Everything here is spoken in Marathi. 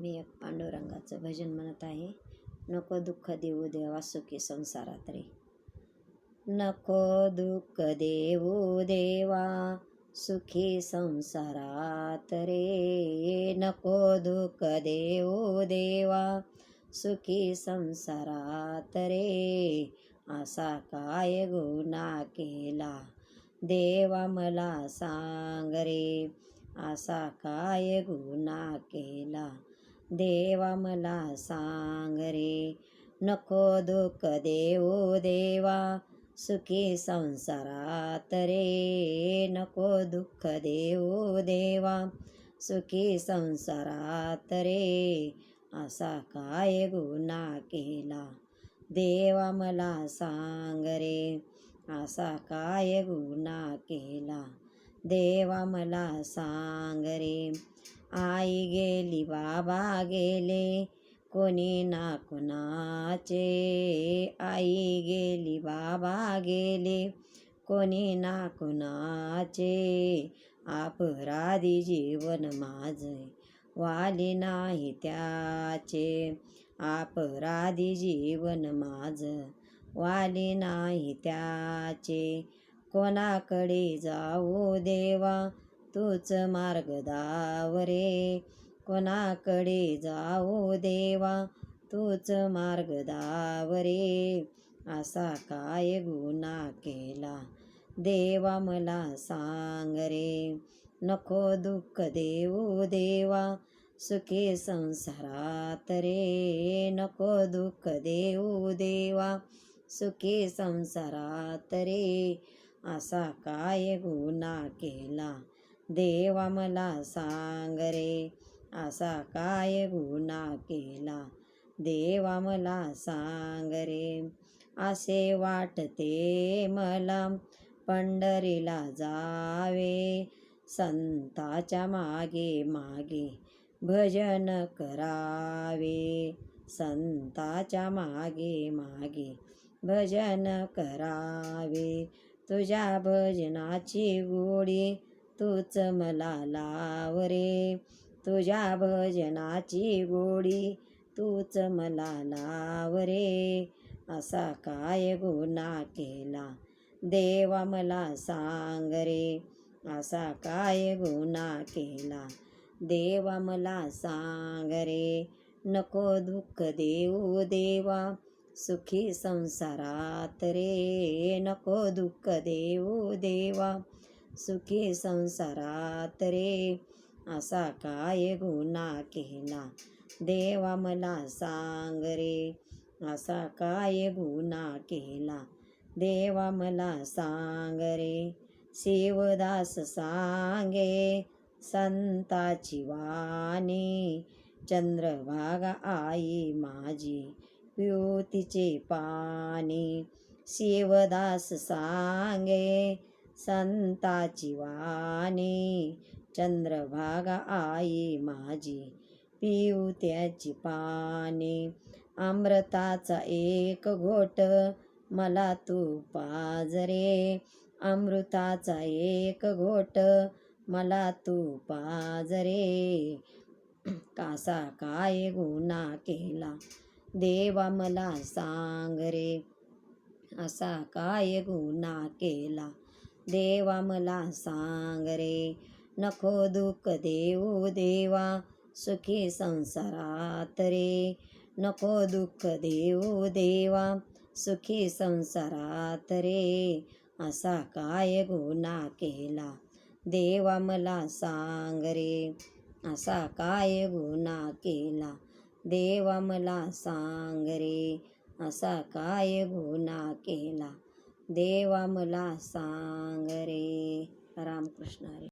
मी एक पांडुरंगाचं भजन म्हणत आहे. नको दुःख देऊ देवा सुखी संसारात रे. नको दुःख देऊ देवा सुखी संसारात रे. नको दुःख देऊ देवा सुखी संसारात रे. असा काय गुन्हा केला? देवा मला सांग रे. असा काय गुन्हा केला? देवा मला सांग रे. नको दुःख देऊ देवा. सुखी संसारात रे. नको दुःख देऊ देवा. सुखी संसारात रे. असा काय गुन्हा केला? देवा मला सांग रे. असा काय गुन्हा केला? देवा मला सांग रे. आई गेली बाबा गेले कोणी ना कुणाचे. आई गेली बाबा गेले कोणी ना कुणाचे. अपराधी जीवन माझे वाली नाही त्याचे. अपराधी जीवन माझं वाली नाही त्याचे. कोणाकडे जाऊ देवा तूच मार्ग दावरे कोणाकडे जाऊ देवा तूच मार्ग दावरे असा काय गुन्हा केला? देवा मला सांग रे. नको दुःख देऊ देवा सुखी संसारात रे. नको दुःख देऊ देवा सुखी संसारात रे. असा काय गुन्हा केला? देवा मला सांग रे असा काय गुन्हा केला? देवा मला सांग रे असे वाटते मला पंढरीला जावे. संताच्या मागे मागे भजन करावे. संताच्या मागे मागे भजन करावे. तुझ्या भजनाची गोडी तूच मला लाव रे. तुझ्या भजनाची गोडी तूच मला लाव रे. असा काय गुन्हा केला? देवा मला सांग रे. असा काय गुन्हा केला? देवा मला सांग रे. नको दुःख देऊ देवा. सुखी संसारात रे. नको दुःख देऊ देवा. सुखी संसारात रे असा काय गुन्हा केला देवा मला सांग रे असा काय गुन्हा केला देवा मला सांग रे शिवदास सांगे संताची वाणी. चंद्रभागा आई माझी पिऊतीचे पाणी. शिवदास सांगे संताची वाणी चंद्रभागा आई माझी पिऊ त्याची पाणी अमृताचा एक घोट मला तू पाजरे अमृताचा एक घोट मला तू पाजरे कासा काय गुन्हा केला देवा मला सांग रे. असा काय गुन्हा केला देवा मला सांग रे. नको दुःख देऊ देवा सुखी संसारात रे. नको दुःख देऊ देवा सुखी संसारात रे. असा काय गुन्हा केला? देवा मला सांग रे. असा काय गुन्हा केला? देवा मला सांग रे. असा काय गुन्हा केला? देवा मला सांग रे रामकृष्ण रे.